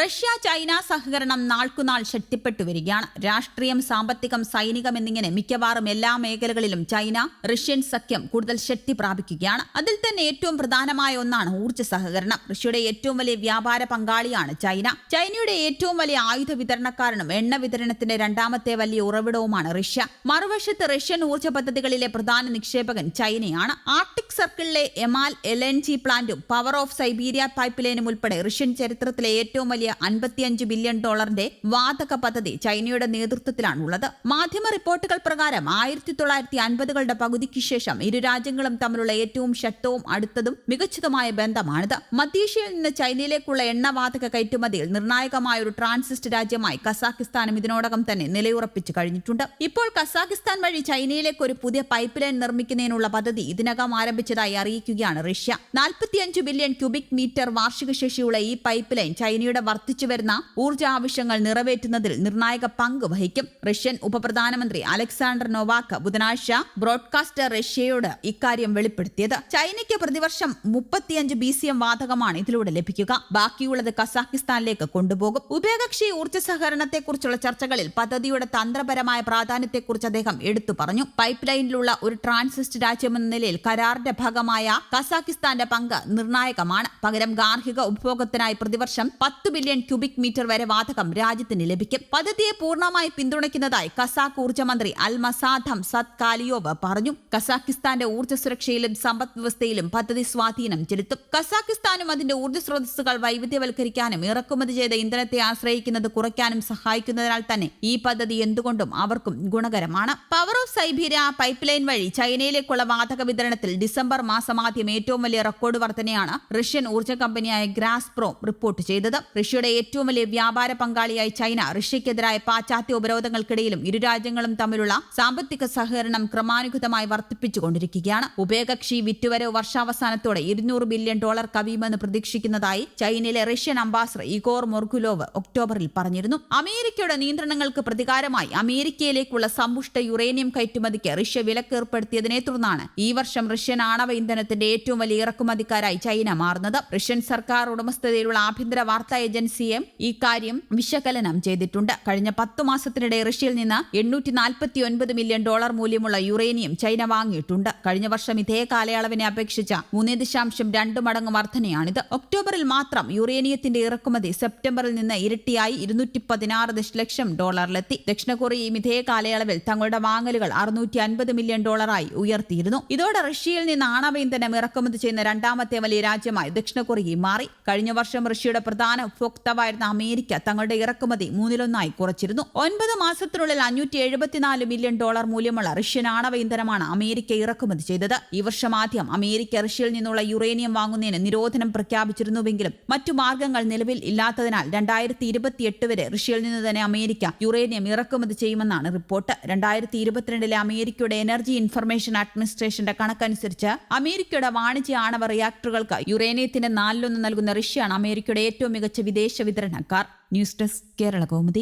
Russia China സഹകരണം നാൾക്കുനാൾ ശക്തിപ്പെട്ടു വരികയാണ്. രാഷ്ട്രീയം സാമ്പത്തികം സൈനികം എന്നിങ്ങനെ മിക്കവാറും എല്ലാ മേഖലകളിലും ചൈന റഷ്യൻ സഖ്യം കൂടുതൽ ശക്തി പ്രാപിക്കുകയാണ്. അതിൽ തന്നെ ഏറ്റവും പ്രധാനമായ ഒന്നാണ് ഊർജ സഹകരണം. റഷ്യയുടെ ഏറ്റവും വലിയ വ്യാപാര പങ്കാളിയാണ് ചൈന. ചൈനയുടെ ഏറ്റവും വലിയ ആയുധ വിതരണക്കാരനും എണ്ണ വിതരണത്തിന്റെ രണ്ടാമത്തെ വലിയ ഉറവിടവുമാണ് റഷ്യ. മറുവശത്ത് റഷ്യൻ ഊർജ പദ്ധതികളിലെ പ്രധാന നിക്ഷേപകൻ ചൈനയാണ്. ആർട്ടിക് സർക്കിളിലെ എമാൽ എൽ പ്ലാന്റും പവർ ഓഫ് സൈബീരിയ പൈപ്പ് ലൈനും ഉൾപ്പെടെ റഷ്യൻ ചരിത്രത്തിലെ ഏറ്റവും വലിയ അൻപത്തിയഞ്ച് ബില്യൺ ഡോളറിന്റെ വാതക പദ്ധതി ചൈനയുടെ നേതൃത്വത്തിലാണുള്ളത്. മാധ്യമ റിപ്പോർട്ടുകൾ പ്രകാരം ആയിരത്തി തൊള്ളായിരത്തി അൻപതുകളുടെ പകുതിക്ക് ശേഷം ഇരു രാജ്യങ്ങളും തമ്മിലുള്ള ഏറ്റവും ശക്തവും അടുത്തതും മികച്ചതുമായ ബന്ധമാണിത്. മധ്യേഷ്യയിൽ നിന്ന് ചൈനയിലേക്കുള്ള എണ്ണവാതക കയറ്റുമതിയിൽ നിർണായകമായ ഒരു ട്രാൻസിസ്റ്റ് രാജ്യമായി കസാഖിസ്ഥാനും ഇതിനോടകം തന്നെ നിലയുറപ്പിച്ചു കഴിഞ്ഞിട്ടുണ്ട്. ഇപ്പോൾ കസാഖിസ്ഥാൻ വഴി ചൈനയിലേക്ക് ഒരു പുതിയ പൈപ്പ് ലൈൻ നിർമ്മിക്കുന്നതിനുള്ള പദ്ധതി ഇതിനകം ആരംഭിച്ചതായി അറിയിക്കുകയാണ് റഷ്യ. നാൽപ്പത്തിയഞ്ച് ബില്യൺ ക്യൂബിക് മീറ്റർ വാർഷിക ശേഷിയുള്ള ഈ പൈപ്പ് ലൈൻ ചൈനയുടെ വർദ്ധിച്ചു വരുന്ന ഊർജ ആവശ്യങ്ങൾ നിറവേറ്റുന്നതിൽ നിർണായക പങ്ക് വഹിക്കും. റഷ്യൻ ഉപപ്രധാനമന്ത്രി അലക്സാണ്ടർ നൊവാക്ക് ബുധനാഴ്ച ബ്രോഡ്കാസ്റ്റർ റഷ്യയോട് ഇക്കാര്യം വെളിപ്പെടുത്തിയത്. ചൈനയ്ക്ക് പ്രതിവർഷം മുപ്പത്തിയഞ്ച് ബി സി എം വാതകമാണ് ഇതിലൂടെ ലഭിക്കുക. ബാക്കിയുള്ളത് കസാഖിസ്ഥാനിലേക്ക് കൊണ്ടുപോകും. ഉഭയകക്ഷി ഊർജ സഹകരണത്തെക്കുറിച്ചുള്ള ചർച്ചകളിൽ പദ്ധതിയുടെ തന്ത്രപരമായ പ്രാധാന്യത്തെക്കുറിച്ച് അദ്ദേഹം എടുത്തു പറഞ്ഞു. പൈപ്പ് ലൈനിലുള്ള ഒരു ട്രാൻസിസ്റ്റ് രാജ്യമെന്ന നിലയിൽ കരാറിന്റെ ഭാഗമായ കസാഖിസ്ഥാന്റെ പങ്ക് നിർണായകമാണ്. പകരം ഗാർഹിക ഉപഭോഗത്തിനായി പ്രതിവർഷം പത്ത് ബില്യൺ ക്യൂബിക് മീറ്റർ വരെ വാതകം രാജ്യത്തിന് ലഭിക്കും. പദ്ധതിയെ പൂർണമായി പിന്തുണയ്ക്കുന്നതായി കസാഖ് ഊർജ മന്ത്രി അൽമസാദം സത് കാലിയോവ് പറഞ്ഞു. കസാഖിസ്ഥാന്റെ ഊർജ സുരക്ഷയിലും സമ്പദ് വ്യവസ്ഥയിലും പദ്ധതി സ്വാധീനം ചെലുത്തും. കസാഖിസ്ഥാനും അതിന്റെ ഊർജ സ്രോതസ്സുകൾ വൈവിധ്യവൽക്കരിക്കാനും ഇറക്കുമതി ചെയ്ത ഇന്ധനത്തെ ആശ്രയിക്കുന്നത് കുറയ്ക്കാനും സഹായിക്കുന്നതിനാൽ തന്നെ ഈ പദ്ധതി എന്തുകൊണ്ടും അവർക്കും ഗുണകരമാണ്. Power of Siberia pipe line വഴി ചൈനയിലേക്കുള്ള വാതക വിതരണത്തിൽ ഡിസംബർ മാസമാദ്യം ഏറ്റവും വലിയ റെക്കോർഡ് വർധനയാണ് റഷ്യൻ ഊർജ കമ്പനിയായ ഗ്രാസ്പ്രോം റിപ്പോർട്ട് ചെയ്തത്. റഷ്യയുടെ ഏറ്റവും വലിയ വ്യാപാര പങ്കാളിയായി ചൈന റഷ്യയ്ക്കെതിരായ പാശ്ചാത്യ ഉപരോധങ്ങൾക്കിടയിലും ഇരു രാജ്യങ്ങളും തമ്മിലുള്ള സാമ്പത്തിക സഹകരണം ക്രമാനുഗതമായി വർദ്ധിപ്പിച്ചുകൊണ്ടിരിക്കുകയാണ്. ഉഭയകക്ഷി വിറ്റുവരവ് വർഷാവസാനത്തോടെ ഇരുന്നൂറ് ബില്യൺ ഡോളർ കവിയുമെന്ന് പ്രതീക്ഷിക്കുന്നതായി ചൈനയിലെ റഷ്യൻ അംബാസഡർ ഇഗോർ മൊർഗുലോവ് ഒക്ടോബറിൽ പറഞ്ഞിരുന്നു. അമേരിക്കയുടെ നിയന്ത്രണങ്ങൾക്ക് പ്രതികാരമായി അമേരിക്കയിലേക്കുള്ള സമ്പുഷ്ട യുറേനിയം കയറ്റുമതിക്ക് റഷ്യ വിലക്ക് ഏർപ്പെടുത്തിയതിനെ തുടർന്നാണ് ഈ വർഷം റഷ്യൻ ആണവ ഇന്ധനത്തിന്റെ ഏറ്റവും വലിയ ഇറക്കുമതിക്കാരായി ചൈന മാറുന്നത്. റഷ്യൻ സർക്കാർ ഉടമസ്ഥതയിലുള്ള ആഭ്യന്തര വാർത്താ ഏജൻസിയെ കാര്യം വിശകലനം ചെയ്തിട്ടുണ്ട്. കഴിഞ്ഞ പത്തു മാസത്തിനിടെ റഷ്യയിൽ നിന്ന് എണ്ണൂറ്റി നാൽപ്പത്തി ഒൻപത് മില്യൺ ഡോളർ മൂല്യമുള്ള യുറേനിയം ചൈന വാങ്ങിയിട്ടുണ്ട്. കഴിഞ്ഞ വർഷം ഇതേ കാലയളവിനെ അപേക്ഷിച്ച മൂന്ന് ദശാംശം രണ്ട് മടങ്ങ് വർധനയാണിത്. ഒക്ടോബറിൽ മാത്രം യുറേനിയത്തിന്റെ ഇറക്കുമതി സെപ്റ്റംബറിൽ നിന്ന് ഇരട്ടിയായി ഇരുന്നൂറ്റി പതിനാറ് ദശലക്ഷം ഡോളറിലെത്തി. ദക്ഷിണ കൊറിയയും ഇതേ കാലയളവിൽ തങ്ങളുടെ വാങ്ങലുകൾ അറുന്നൂറ്റി അൻപത് മില്യൺ ഡോളറായി ഉയർത്തിയിരുന്നു. ഇതോടെ റഷ്യയിൽ നിന്ന് ആണവ ഇന്ധനം ഇറക്കുമതി ചെയ്യുന്ന രണ്ടാമത്തെ വലിയ രാജ്യമായി ദക്ഷിണ കൊറിയ മാറി. കഴിഞ്ഞ വർഷം റഷ്യയുടെ പ്രധാന ഉപഭോക്താവായിരുന്ന അമേരിക്ക തങ്ങളുടെ ഇറക്കുമതി മൂന്നിലൊന്നായി കുറച്ചിരുന്നു. ഒൻപത് മാസത്തിനുള്ളിൽ അഞ്ഞൂറ്റി എഴുപത്തിനാല് മില്യൺ ഡോളർ മൂല്യമുള്ള റഷ്യൻ ആണവ ഇന്ധനമാണ് അമേരിക്ക ഇറക്കുമതി ചെയ്തത്. ഈ വർഷം ആദ്യം അമേരിക്ക റഷ്യയിൽ നിന്നുള്ള യുറേനിയം വാങ്ങുന്നതിന് നിരോധനം പ്രഖ്യാപിച്ചിരുന്നുവെങ്കിലും മറ്റു മാർഗങ്ങൾ നിലവിൽ ഇല്ലാത്തതിനാൽ രണ്ടായിരത്തി ഇരുപത്തിയെട്ട് വരെ റഷ്യയിൽ നിന്ന് തന്നെ അമേരിക്ക യുറേനിയം ഇറക്കുമതി ചെയ്യുമെന്നാണ് റിപ്പോർട്ട്. രണ്ടായിരത്തി ഇരുപത്തിരണ്ടിലെ അമേരിക്കയുടെ എനർജി ഇൻഫർമേഷൻ അഡ്മിനിസ്ട്രേഷന്റെ കണക്കനുസരിച്ച് അമേരിക്കയുടെ വാണിജ്യ ആണവ റിയാക്ടറുകൾക്ക് യുറേനിയത്തിന്റെ നാലിലൊന്ന് നൽകുന്ന റഷ്യയാണ് അമേരിക്കയുടെ ഏറ്റവും മികച്ച വിദേശ വിതരണക്കാർ. News desk Kerala Kaumudi.